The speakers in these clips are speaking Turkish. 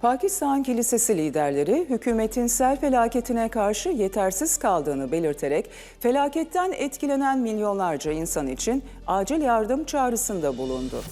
Pakistan Kilisesi liderleri hükümetin sel felaketine karşı yetersiz kaldığını belirterek felaketten etkilenen milyonlarca insan için acil yardım çağrısında bulundu.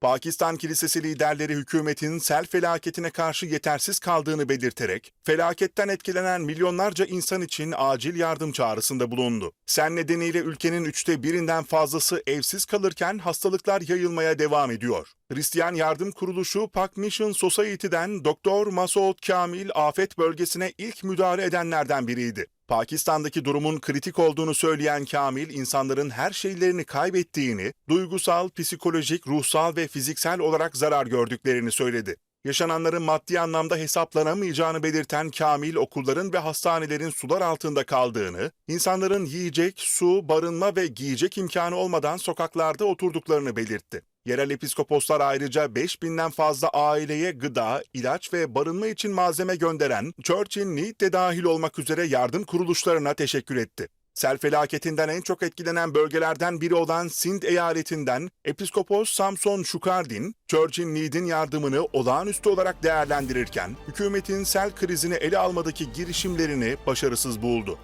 Pakistan Kilisesi liderleri hükümetin sel felaketine karşı yetersiz kaldığını belirterek, felaketten etkilenen milyonlarca insan için acil yardım çağrısında bulundu. Sel nedeniyle ülkenin üçte birinden fazlası evsiz kalırken hastalıklar yayılmaya devam ediyor. Hristiyan Yardım Kuruluşu Pak Mission Society'den Doktor Masoud Kamil afet bölgesine ilk müdahale edenlerden biriydi. Pakistan'daki durumun kritik olduğunu söyleyen Kamil, insanların her şeylerini kaybettiğini, duygusal, psikolojik, ruhsal ve fiziksel olarak zarar gördüklerini söyledi. Yaşananların maddi anlamda hesaplanamayacağını belirten Kamil, okulların ve hastanelerin sular altında kaldığını, insanların yiyecek, su, barınma ve giyecek imkanı olmadan sokaklarda oturduklarını belirtti. Yerel episkoposlar ayrıca 5000'den fazla aileye gıda, ilaç ve barınma için malzeme gönderen Church in Need de dahil olmak üzere yardım kuruluşlarına teşekkür etti. Sel felaketinden en çok etkilenen bölgelerden biri olan Sind eyaletinden Episkopos Samson Şukardin, Church in Need'in yardımını olağanüstü olarak değerlendirirken, hükümetin sel krizini ele almadaki girişimlerini başarısız buldu.